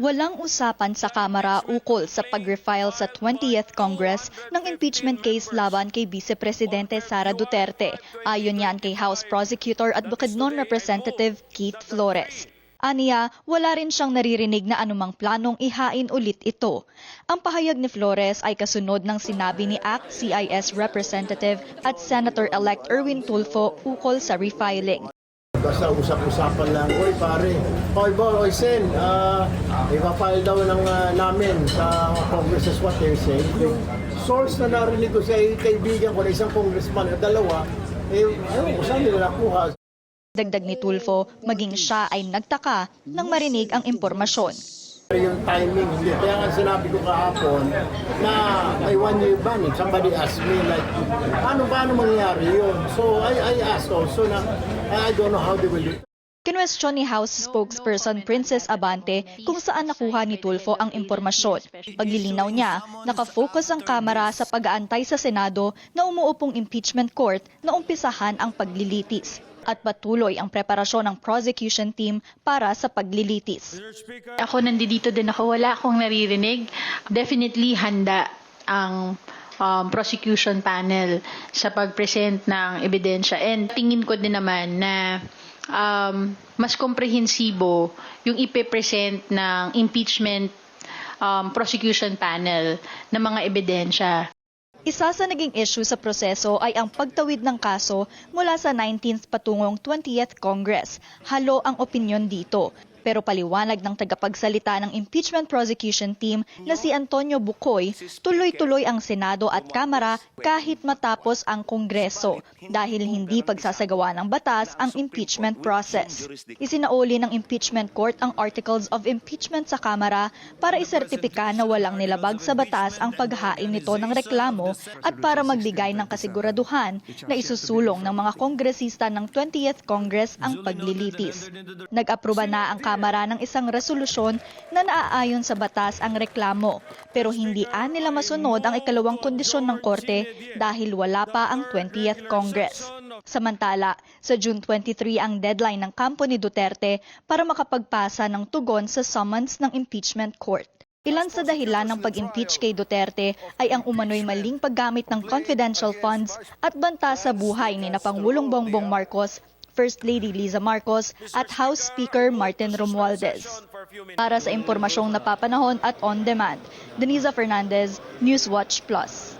Walang usapan sa Kamara ukol sa pag-refile sa 20th Congress ng impeachment case laban kay Vice Presidente Sara Duterte. Ayon yan kay House Prosecutor at Bukidnon Representative Keith Flores. Aniya, wala rin siyang naririnig na anumang planong ihain ulit ito. Ang pahayag ni Flores ay kasunod ng sinabi ni ACT-CIS Representative at Senator-elect Erwin Tulfo ukol sa refiling. Basta usap-usapan lang, Uy pare, Oy Bol, Oy Sen, uh, ipapile daw ng ah, namin sa Congress is what they're saying. Yung source na narinig ko sa kaibigan ko na isang congressman o dalawa, eh, ewan ko saan nila nakuha. Dagdag ni Tulfo, maging siya ay nagtaka nang marinig ang impormasyon. Yung timing, hindi. Kaya nga sinabi ko kahapon na may one year ban. eh. Somebody asked me like, paano, paano mangyayari yun? So I, I asked also na, I don't know how they will do it. Kinwestiyon ni House spokesperson Princess Abante kung saan nakuha ni Tulfo ang impormasyon. Paglilinaw niya, nakafocus ang Kamara sa pag-aantay sa Senado na umuupong impeachment court na umpisahan ang paglilitis at patuloy ang preparasyon ng prosecution team para sa paglilitis. Ako nandito din ako, wala akong naririnig. Definitely handa ang um, prosecution panel sa pag-present ng ebidensya. And tingin ko din naman na um, mas komprehensibo yung ipe-present ng impeachment um, prosecution panel ng mga ebidensya. Isa sa naging issue sa proseso ay ang pagtawid ng kaso mula sa 19th patungong 20th Congress. Halo ang opinyon dito. Pero paliwanag ng tagapagsalita ng impeachment prosecution team na si Antonio Bucoy, tuloy-tuloy ang Senado at Kamara kahit matapos ang Kongreso dahil hindi pagsasagawa ng batas ang impeachment process. Isinauli ng impeachment court ang articles of impeachment sa Kamara para isertipika na walang nilabag sa batas ang paghain nito ng reklamo at para magbigay ng kasiguraduhan na isusulong ng mga kongresista ng 20th Congress ang paglilitis. Nag-aproba na ang Kamara ng isang resolusyon na naaayon sa batas ang reklamo pero hindi nila masunod ang ikalawang kondisyon ng korte dahil wala pa ang 20th Congress. Samantala, sa June 23 ang deadline ng kampo ni Duterte para makapagpasa ng tugon sa summons ng impeachment court. Ilan sa dahilan ng pag-impeach kay Duterte ay ang umano'y maling paggamit ng confidential funds at banta sa buhay ni na Pangulong Bongbong Marcos, First Lady Liza Marcos at House Speaker Martin Romualdez. Para sa impormasyong napapanahon at on demand, Denisa Fernandez, Newswatch Plus.